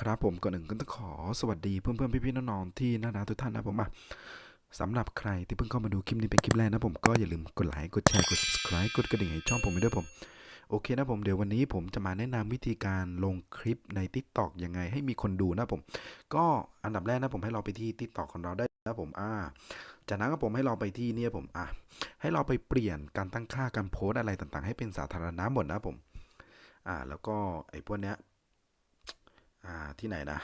ครับผมก่อนหนึ่งก็ต้องขอสวัสดีเพื่อนเพื่อนๆพี่ๆน้องๆที่น่ารักทุกท่านนะผมอะสำหรับใครที่เพิ่งเข้ามาดูคลิปนี้เป็นคลิปแรกนะผมก็อย่าลืมกดไลค์กดแชร์กด subscribe กดกระดิ่งให้ช่องผมไปด้วยผมโอเคนะผมเดี๋ยววันนี้ผมจะมาแนะนำวิธีการลงคลิปใน Tik t o อกยังไงให้มีคนดูนะผม ก็อันดับแรกนะผมให้เราไปที่ Tik t o อกของเราได้นะผมอ่าจากนั้นก็ผมให้เราไปที่เนี่ยผมอะให้เราไปเปลี่ยนการตั้งค่าการโพสอะไรต่างๆ ให้เป็นสาธารณะหมดนะผมอ่าแล้วก็ไอ้พวกเนี้ย ที่ไหนนะ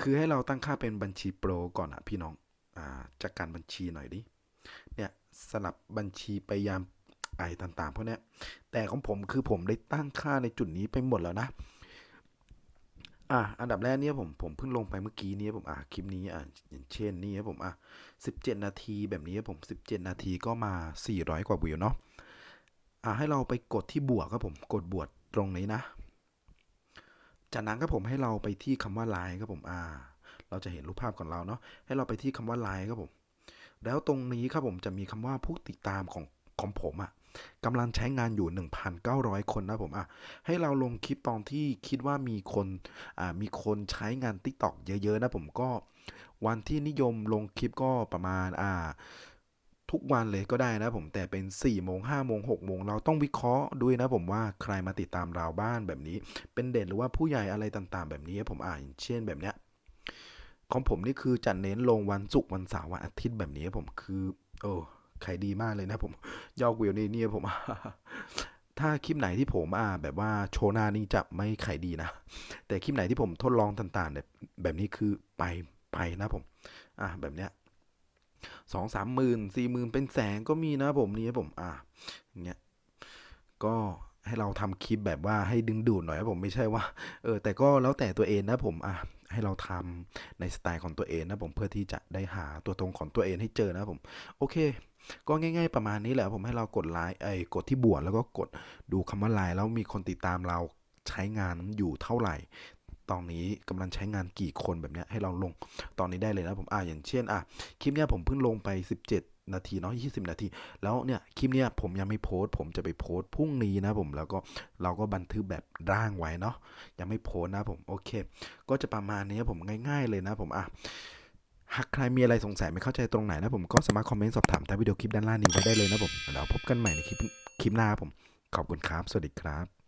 คือให้เราตั้งค่าเป็นบัญชีโปรก่อนอะพี่น้องอ่าจากการบัญชีหน่อยดิ เนี่ยสลับบัญชีไปยามไอต่างๆพวกเนี้ย แต่ของผมคือผมได้ตั้งค่าในจุดนี้ไปหมดแล้วนะ อะอันดับแรกเนี่ยผมผมเพิ่งลงไปเมื่อกี้นี้ผมอะคลิปนี้อะอย่างเช่นนี่ครับผมอะ17 นาทีแบบนี้ครับผม 17 นาทีก็มา 400 กว่าวิวเนาะอะให้เราไปกดที่บวกครับผมกดบวกตรงนี้นะ จากนั้นครับผมให้เราไปที่คำว่าไลน์ครับผมอ่า เราจะเห็นรูปภาพของเราเนาะให้เราไปที่คำว่าไลน์ครับผม แล้วตรงนี้ครับผมจะมีคำว่าผู้ติดตามของของผมอะ่ะกำลังใช้งานอยู่ 1,900 คนนะผมอะให้เราลงคลิปตอนที่คิดว่ามีคนอ่ามีคนใช้งาน TikTok เยอะ ๆ นะผมก็ วันที่นิยมลงคลิปก็ประมาณอ่า ทุกวันเลยก็ได้นะผมแต่เป็น4ี่โมงห้าโมงหกโมงเราต้องวิเคราะห์ด้วยนะผมว่าใครมาติดตามเราบ้านแบบนี้ เป็นเด่นหรือว่าผู้ใหญ่อะไรต่างๆ แบบนี้ผมอ่านเช่นแบบเนี้ยของผมนี่คือจะเน้นลงวันศุกร์วันเสาร์วันอาทิตย์แบบนี้ผมคือโอ้ขายดีมากเลยนะผมยอดวิวนี่เนี่ยผม ถ้าคลิปไหนที่ผมอ่าแบบว่าโชว์หน้านี่จะไม่ขายดีนะ แต่คลิปไหนที่ผมทดลองต่างๆแบบแบบนี้คือไปไปนะผม อ่าแบบเนี้ย สองสามหมื่นสี่หมื่นเป็นแสนก็มีนะผมนี่ผมอะอย่างเงี้ยก็ให้เราทำคลิปแบบว่าให้ดึงดูดหน่อยผมไม่ใช่ว่าเออแต่ก็แล้วแต่ตัวเองนะผมอะให้เราทำในสไตล์ของตัวเองนะผมเพื่อที่จะได้หาตัวตรงของตัวเองให้เจอนะผมโอเค ก็ง่าย ๆ ประมาณนี้แหละผมให้เรากดไลค์ไอ้กดที่บวกแล้วก็กดดูคำว่าไลน์แล้วมีคนติดตามเราใช้งานอยู่เท่าไหร่ ตอนนี้กำลังใช้งานกี่คนแบบเนี้ยให้เราลงตอนนี้ได้เลยนะผมอ่าอย่างเช่นอะคลิปเนี้ยผมเพิ่งลงไป 17นาทีเนาะ20 นาที แล้วเนี่ยคลิปเนี้ยผมยังไม่โพสต์ผมจะไปโพสต์พรุ่งนี้นะผมแล้วก็เราก็บันทึกแบบร่างไว้เนาะยังไม่โพสต์นะผมโอเค ก็จะประมาณนี้ผมง่ายๆเลยนะผมอะหากใครมีอะไรสงสัยไม่เข้าใจตรงไหนนะผมก็สามารถคอมเมนต์สอบถามใต้วิดีโอคลิปด้านล่างนี้ไว้ได้เลยนะผมแล้วพบกันใหม่ในคลิปคลิปหน้าผม ขอบคุณครับ สวัสดีครับ